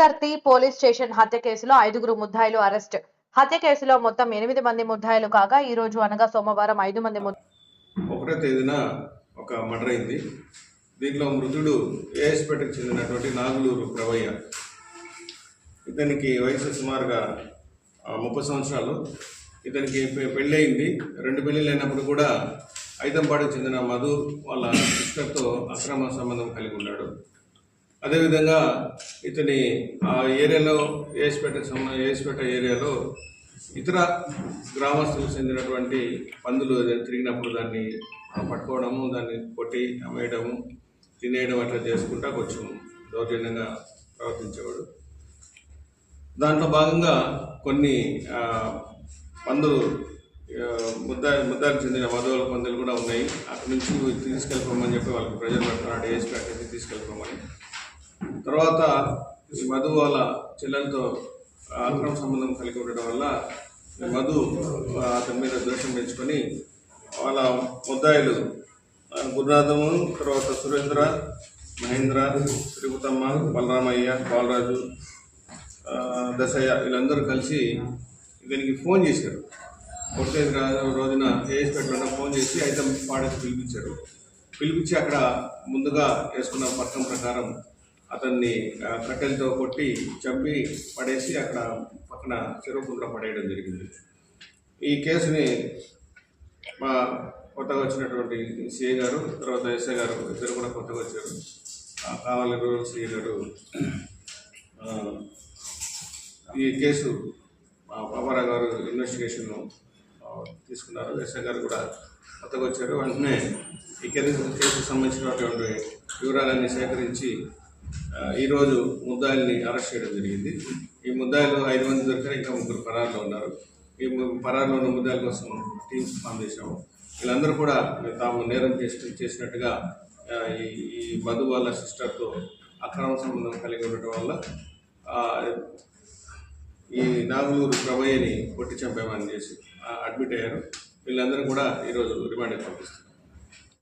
వనదర్తి police station హత్య కేసులో ఐదుగురు ముద్దాయిలు అరెస్ట్. హత్య కేసులో మొత్తం ఎనిమిది మంది ముద్దాయిలు కాగా ఈ రోజు అనగా సోమవారం ఐదు మంది ఒకటో తేదీన ఒక మర్డర్ అయింది. దీంట్లో మృతుడు ఏఎస్పేటకు చెందినటువంటి నాగులూరు ప్రవయ్య ఇతనికి వయసు సుమారుగా ముప్పై సంవత్సరాలు. ఇతనికి పె- పెళ్ళయింది. రెండు పెళ్ళిళ్ళు అయినప్పుడు కూడా ఐదంపాడుకు చెందిన మధు వాళ్ళ సిస్టర్తో అక్రమ సంబంధం కలిగి ఉన్నాడు. అదేవిధంగా ఇతని ఆ ఏరియాలో ఏసుపేట ఏసుపేట ఏరియాలో ఇతర గ్రామస్తులకు చెందినటువంటి పందులు తిరిగినప్పుడు దాన్ని పట్టుకోవడము దాన్ని కొట్టి అమ్మేయడము తినేయడం అట్లా చేసుకుంటా కొంచెం దౌర్జన్యంగా ప్రవర్తించేవాడు. దాంట్లో భాగంగా కొన్ని పందులు ముద్ద ముద్దాలు చెందిన వధువుల పందులు కూడా ఉన్నాయి. అక్కడి నుంచి తీసుకెళ్ళిపోమని చెప్పి వాళ్ళకి ప్రజలు పెట్టుకున్నాడు ఏఎస్పేట నుంచి తీసుకెళ్ళిపోమని. తర్వాత ఈ మధు వాళ్ళ చెల్లెలతో అక్రమ సంబంధం కలిగి ఉండడం వల్ల మధు అతని మీద దోషం పెంచుకొని వాళ్ళ ముద్దాయిలు గురునాథము తర్వాత సురేంద్ర మహేంద్ర తిరుపతమ్మ బలరామయ్య బాలరాజు దశయ్య వీళ్ళందరూ కలిసి ఇతనికి ఫోన్ చేశారు. కొట్టే రోజున ఏఎస్పేటలో ఫోన్ చేసి అయితే పాడేసి పిలిపించారు. పిలిపించి అక్కడ ముందుగా వేసుకున్న పథకం ప్రకారం అతన్ని కట్టెలతో కొట్టి చంపి పడేసి అక్కడ పక్కన చెరువుకుండా పడేయడం జరిగింది. ఈ కేసుని మా కొత్తగా వచ్చినటువంటి సిఏ గారు తర్వాత ఎస్ఐ గారు ఇద్దరు కూడా కొత్తగా వచ్చారు. కావాలి రూరల్ సిఏ గారు ఈ కేసు మా బాబారావు గారు ఇన్వెస్టిగేషన్ తీసుకున్నారు. ఎస్ఐ గారు కూడా కొత్తగా వచ్చారు. వెంటనే ఈ కేసు కేసుకు సంబంధించినటువంటి వివరాలన్నీ సేకరించి ఈరోజు ముద్దాయిల్ని అరెస్ట్ చేయడం జరిగింది. ఈ ముద్దాయిలు ఐదు మంది దొరికారు ఇంకా ముగ్గురు పరారులో ఉన్నారు. ఈ ము- పరారులో ఉన్న ముద్దాయిల కోసం టీమ్స్ ఫామ్ చేశాము. వీళ్ళందరూ కూడా తాము నేరం చేసి చేసినట్టుగా ఈ ఈ మధు వాళ్ళ సిస్టర్తో అక్రమ సంబంధం కలిగి ఉండటం వల్ల ఈ నాగులూరు ప్రభయ్యని కొట్టి చంపామని చేసి అడ్మిట్ అయ్యారు. వీళ్ళందరూ కూడా ఈరోజు రిమాండ్కి పంపిస్తున్నారు